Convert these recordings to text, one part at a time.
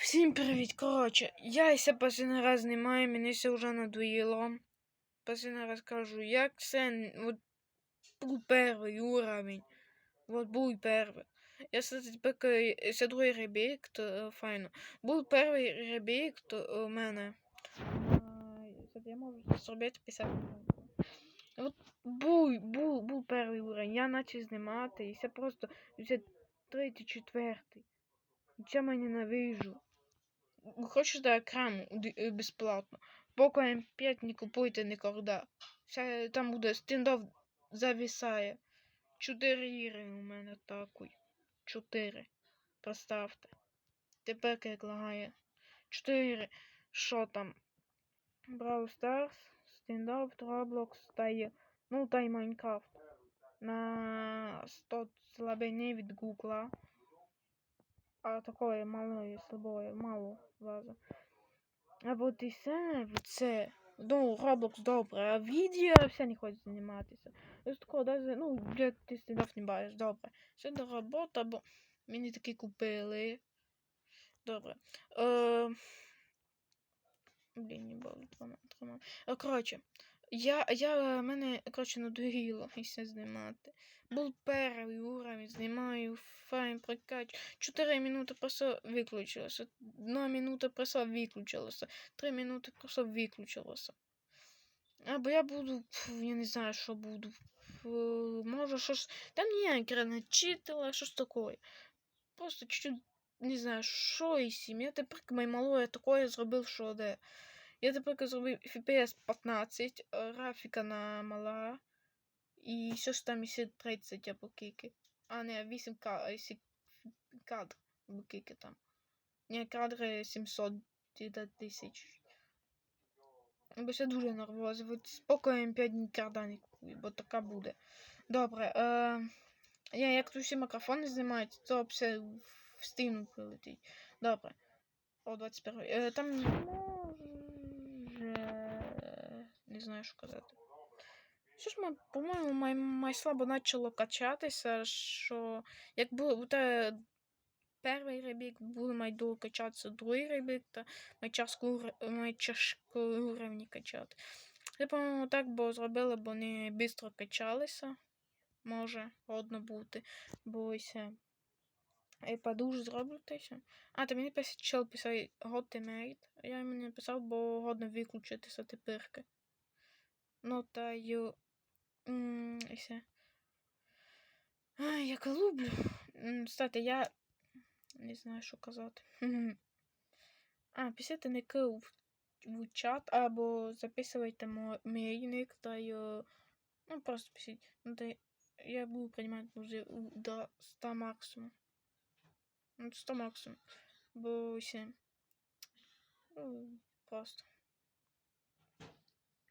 Всім привіт! Коротше, я ся последний раз знімаю, мені це вже надоїло. Последний раз як це от, був перший уровень. От був перший. Я поки це другий ребік, то е, файно. Був перший ребік, то у мене. А, кстати, я можу зробити 50 От був, був, був перший уровень, я почав знімати, і це просто вже третій, четвертий. Я мене ненавижу. Хочеш до окрему д- е, безплатно. Поко М5 не купуйте ніколи. Там буде стендов зависає. 4 іри у мене такий. 4. Поставте. Тепер як лагає. 4. Що там? Brawl Stars, стендов, Roblox та є. Ну та й Майнкрафт. На 100 слабині від Гугла. А такое малое, слабое, мало ваза. А вот і все, це. Ну, Roblox добре, а відео все не хоче зніматися. Ось такого даже, ну, як ти не бачиш, добре. Це до робота, бо мені такі купили. Добре. Е... Блін, не було трьома. Е, Коротше, я, я, мене, коротше, надоїло все знімати. Був перший уровень, знімаю, файн, прокач. 4 минути просто виключилося. 1 минута просто виключилося. 3 минути просто виключилося. Або я буду, я не знаю, що буду. Може щось. Там ніяке не читала, щось таке. Просто чуть-чуть, не знаю, що і сім. Тепер моє малое такое зробив, що де. Я тепер зробив FPS 15, е, графіка на мала. І що ж там іще 30 або кики. А, не, 8 ка- кадр або кики там. Ні, кадри 700 та тисяч. Бо це дуже нервово. Спокоєм 5 ніколи не бо така буде. Добре. Е, я, як тут всі мікрофони знімають, то все в стіну прилетить. Добре. О, 21. Е, там. Не знаю, що казати. Що ж ми, по-моєму, май, май слабо почало качатися, що якби те перший ребік буде май качатися, другий ребік, то май чашку, ур- уровні качати. Це, по-моєму, так бо зробили, бо вони швидко качалися. Може, одно бути. Бо ся. Я подуж зроблю. А, ти мені писав, чел писав God Teammate. Я йому не написав, бо годно виключитися теперки. Все. Ай, як люблю. Кстати, я не знаю, що казати. А, писати ник в, в чат або записуйте мій ник та й. е, Ну, просто пишіть. Ну, та я буду приймати вже до 100 максимум. Ну, 100 максимум. Бо все. Ну, просто.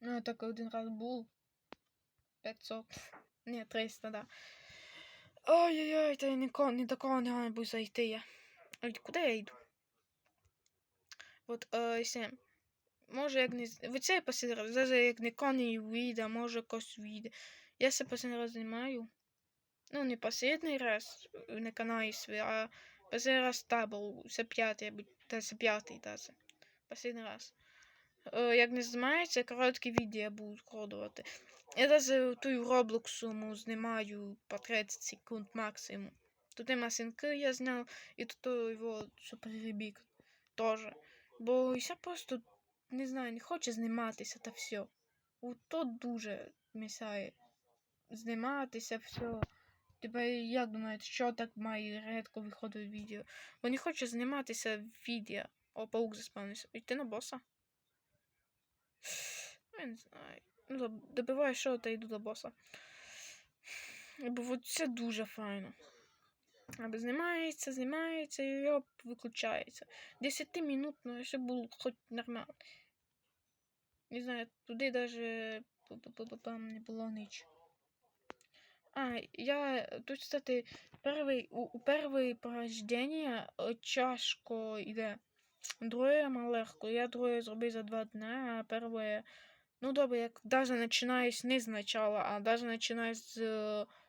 Ну, я так один раз був. 500. Ні, 300, да. Ой-ой-ой, та я нікого, ні до кого не можу зайти я. Ой, куди я йду? От, е. Може, як не... Ви це последний раз, даже як не вийде, може когось вийде. Я це последний раз знімаю. Ну, не последний раз на каналі свій, а последний раз табл. Це п'ятий, або це п'ятий, даже. Последний раз. Як не знімається, короткі відео я буду вкладувати. Я даже ту Роблоксу знімаю по 30 секунд максимум. Тут і масинки я зняв, і тут його суперребік теж. Бо я просто не знаю, не хоче зніматися та все. От дуже місяє. Зніматися, все. Типа, як думаєте, що так має рідко виходить відео? Бо не хоче зніматися відео. О, паук заспавнився. Йти на боса. Я не знаю. Ну, добиваю що та йду до боса. Бо це дуже файно. Аби знімається, знімається і оп, виключається. 10 минут, ну, ще було хоч нормально. Не знаю, туди даже не було ніч. А, я тут, кстати, перший, у, у перший порождення е, тяжко йде. Друге ма легко. Я друге зробив за два дня, а перше. Ну добре, як даже починаю не з начала, а даже починаю з,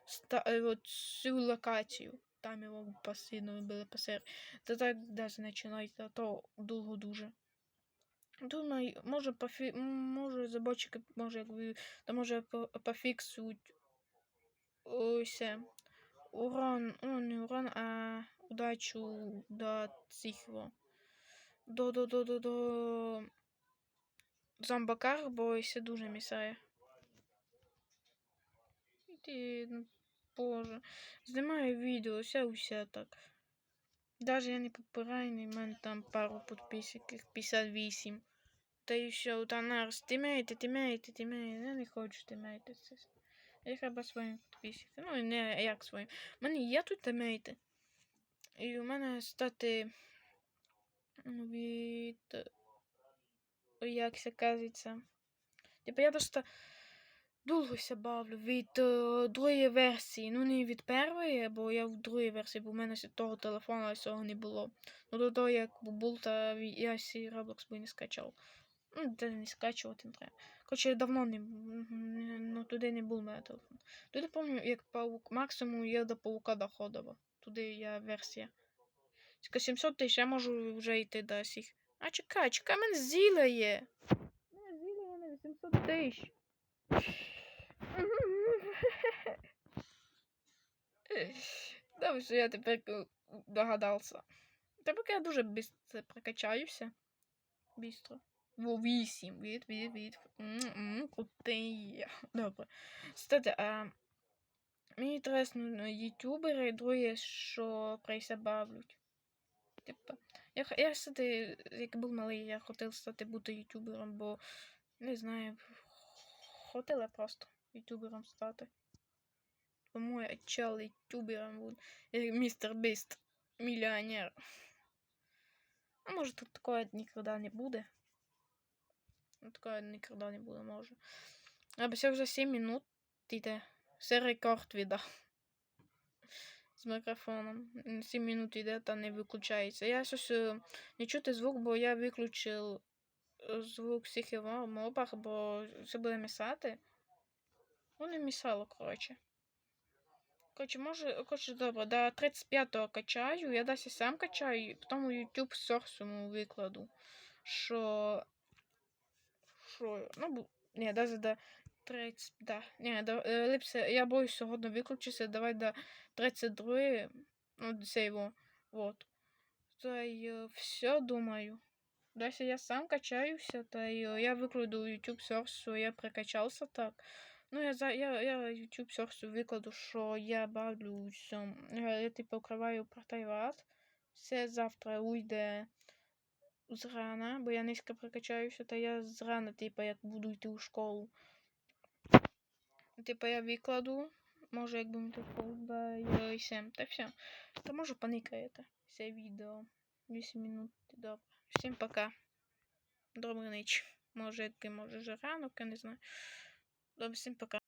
ста, е, цю локацію. там його постійно вибили по серії. Та так навіть починайте, а то довго дуже. Думаю, може пофі... може заборчики, може як ви, та може по- пофіксують ось урон, ну не урон, а удачу до цих його. До до до до до зомбакар, бо ще дуже місає. Ти, ну, боже. Знімаю відео, все усе так. Даже я не попирайний, в мене там пару підписників, 58. Та і все, та нараз, тимейте, тимейте, тимейте. Я не хочу тимейте. Я треба своїм підписникам. Ну, не як своїм. У мене є тут тимейти. І у мене стати від. Як це кажеться. Типа я просто довго ся бавлю від е, другої версії. Ну не від першої, бо я в другій версії, бо в мене ще того телефону цього не було. Ну до того, як був, та я сі Roblox би не скачав. Ну, де не скачувати не треба. Короче, давно не, ну, туди не був у мене телефон. Туди пам'ятаю, як паук максимум я до паука доходила. Туди я версія. Тільки 700 тисяч, я можу вже йти до всіх. А чекай, чекай, мене зіля є. Мене зіля є на 800 тисяч. Добре, що я тепер догадався. Тепер я дуже быстро прокачаюся. Бістро. Во 8. Від, від, від. Крутий. Добре. Кстати, а мені інтересно ну, ютубери, другі, що про Типа, я, я, кстати, як був малий, я хотів стати бути ютубером, бо не знаю, хотіла просто ютубером стати. Тому я чел ютубером буду. Я містер Біст, мільйонер. А може тут такое ніколи не буде. Ну, Такое ніколи не буде, може. А все вже 7 минут йде. Все рекорд віддав. З мікрофоном. 7 минут йде та не виключається. Я щось е, не чути звук, бо я виключив е, звук всіх його мобах, бо все буде місати. Ну, не місало, коротше. Коротше, може, коротше, добре, до 35-го качаю, я досі сам качаю, і потім у YouTube сорсуму викладу. Що. Що. Ну, бу- ні, даже до 30. Да. Ні, до, е, липсе, я боюсь сьогодні виключитися, давай до 32, ну, це. Вот. Та й е, все, думаю. Далі я сам качаюся, та й е, я викладу YouTube сорсу, я прокачався так. Ну, я, за, я, я YouTube сорсу викладу, що я бавлюся. Я, я типу вкриваю противат. Все завтра уйде зрана, бо я низько прокачаюся, та я зрана, типу, як буду йти у школу. Типу, я викладу. Може, якби мені тут поубаюся. Та все. Та може поникаєте це відео. 8 минут. Добре. Всім пока. Добрий ніч. Може, який може вже ранок, я не знаю. Добре, всім пока.